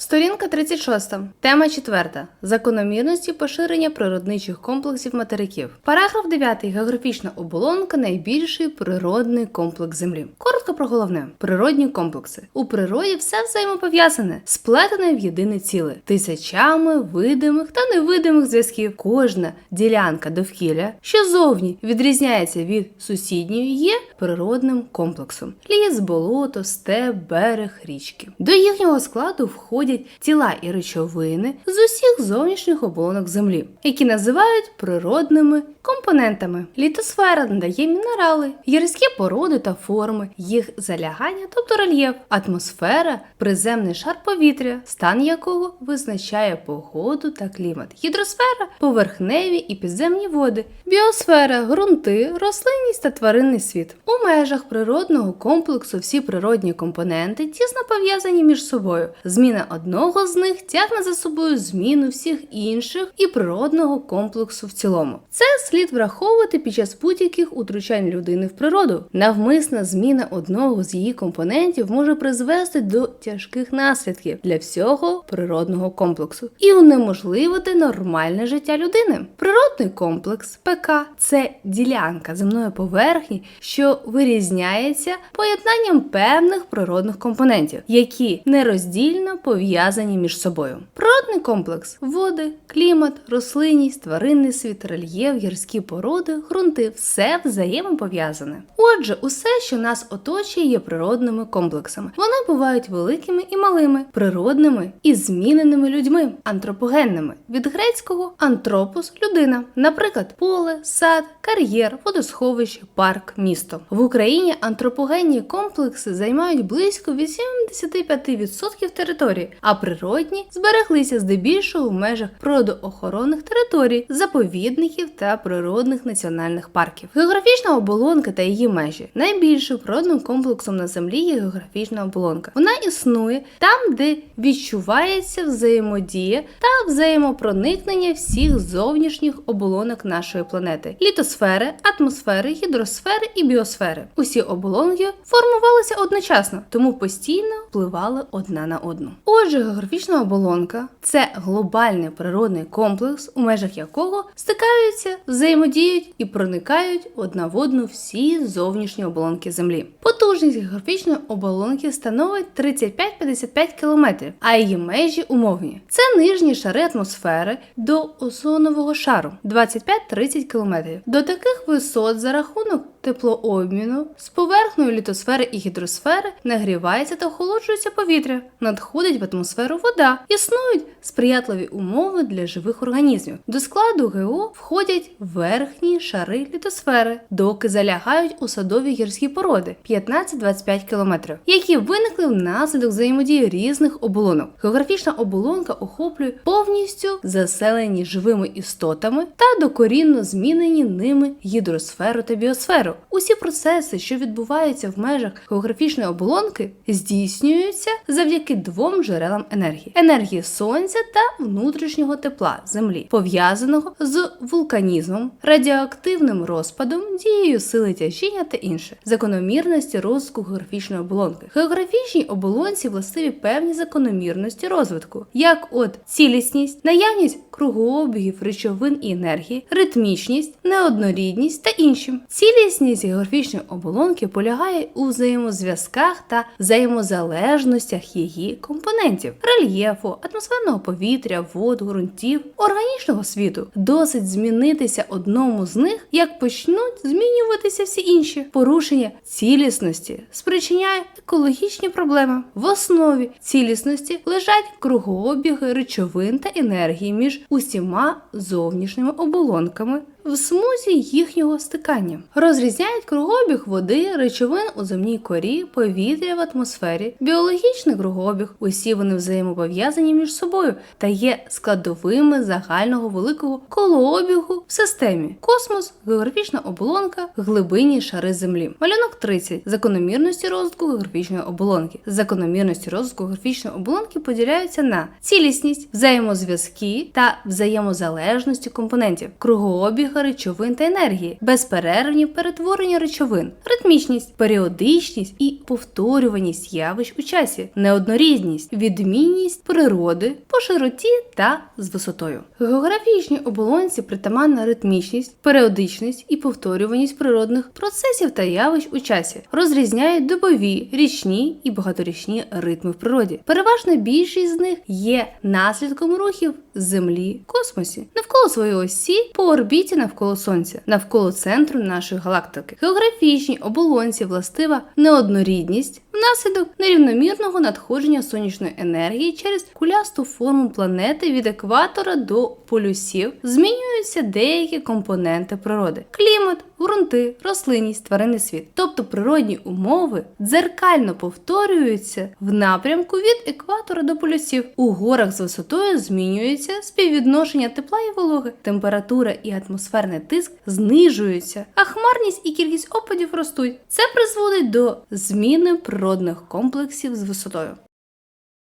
Сторінка 36. Тема 4. Закономірності поширення природничих комплексів материків. Параграф 9. Географічна оболонка найбільший природний комплекс Землі. Коротко про головне: природні комплекси. У природі все взаємопов'язане, сплетене в єдине ціле, тисячами видимих та невидимих зв'язків. Кожна ділянка довкілля, що зовні відрізняється від сусідньої, є природним комплексом: ліс, болото, степ, берег, річки. До їхнього складу входять тіла і речовини з усіх зовнішніх оболонок землі, які називають природними компонентами. Літосфера надає мінерали, гірські породи та форми, їх залягання, тобто рельєф, атмосфера, приземний шар повітря, стан якого визначає погоду та клімат. Гідросфера поверхневі і підземні води, біосфера, ґрунти, рослинність та тваринний світ. У межах природного комплексу всі природні компоненти тісно пов'язані між собою. Зміна одного з них тягне за собою зміну всіх інших і природного комплексу в цілому. Це слід враховувати під час будь-яких утручань людини в природу. Навмисна зміна одного з її компонентів може призвести до тяжких наслідків для всього природного комплексу і унеможливити нормальне життя людини. Природний комплекс ПК це ділянка земної поверхні, що вирізняється поєднанням певних природних компонентів, які нероздільно пов'язані між собою. Природний комплекс води, клімат, рослинність, тваринний світ, рельєф, гірські породи, ґрунти все взаємопов'язане. Отже, усе, що нас оточує, є природними комплексами. Вони бувають великими і малими, природними і зміненими людьми, антропогенними від грецького антропос людина, наприклад, поле, сад, кар'єр, водосховище, парк, місто. В Україні антропогенні комплекси займають близько 85% території, а природні збереглися здебільшого в межах природоохоронних територій, заповідників та природних національних парків. Географічна оболонка та її межі найбільшим природним комплексом на землі є географічна оболонка. Вона існує там, де відчувається взаємодія та взаємопроникнення всіх зовнішніх оболонок нашої планети: літосфери, атмосфери, гідросфери і біосфери. Усі оболонки формувалися одночасно, тому постійно впливали одна на одну. Отже, географічна оболонка це глобальний природний комплекс, у межах якого стикаються, взаємодіють і проникають одна в одну всі зовнішні оболонки Землі. Потужність географічної оболонки становить 35-55 км, а її межі умовні. Це нижні шари атмосфери до озонового шару 25-30 км. До таких висот за рахунок теплообміну з поверхнею літосфери і гідросфери нагрівається та охолоджується повітря, надходить в атмосферу вода. Існують сприятливі умови для живих організмів. До складу ГО входять верхні шари літосфери, доки залягають у садові гірські породи 15-25 км, які виникли внаслідок взаємодії різних оболонок. Географічна оболонка охоплює повністю заселені живими істотами та докорінно змінені ними гідросферу та біосферу. Усі процеси, що відбуваються в межах географічної оболонки, здійснюються завдяки двом джерелам енергії: енергії сонця та внутрішнього тепла землі, пов'язаного з вулканізмом, радіоактивним розпадом, дією сили тяжіння та інше, закономірності розвитку географічної оболонки. Географічній оболонці властиві певні закономірності розвитку, як от цілісність, наявність кругообігів речовин і енергії, ритмічність, неоднорідність та інші. Цілісність географічної оболонки полягає у взаємозв'язках та взаємозалежностях її компонентів рельєфу, атмосферного повітря, вод, ґрунтів, органічного світу. Досить змінитися одному з них, як почнуть змінюватися всі інші. Порушення цілісності спричиняє екологічні проблеми. В основі цілісності лежать кругообіги речовин та енергії між усіма зовнішніми оболонками в смузі їхнього стикання. Розрізняють кругообіг води, речовин у земній корі, повітря в атмосфері, біологічний кругообіг. Усі вони взаємопов'язані між собою та є складовими загального великого колообігу в системі. Космос, географічна оболонка, глибинні шари землі. Малюнок 30. Закономірності розвитку географічної оболонки. Закономірності розвитку географічної оболонки поділяються на цілісність, взаємозв'язки та взаємозалежності компонентів, кругообіг речовин та енергії, безперервні перетворення речовин, ритмічність, періодичність і повторюваність явищ у часі, неоднорідність, відмінність природи по широті та з висотою. Географічній оболонці притаманна ритмічність, періодичність і повторюваність природних процесів та явищ у часі, розрізняють добові, річні і багаторічні ритми в природі. Переважна більшість з них є наслідком рухів Землі космосі навколо своєї осі по орбіті навколо Сонця, навколо центру нашої галактики. Географічній оболонці властива неоднорідність внаслідок нерівномірного надходження сонячної енергії через кулясту форму планети від екватора до полюсів змінюються деякі компоненти природи: клімат, ґрунти, рослинність, тваринний світ. Тобто природні умови дзеркально повторюються в напрямку від екватора до полюсів. У горах з висотою змінюється співвідношення тепла і вологи, температура і атмосферний тиск знижуються, а хмарність і кількість опадів ростуть. Це призводить до зміни природних комплексів з висотою.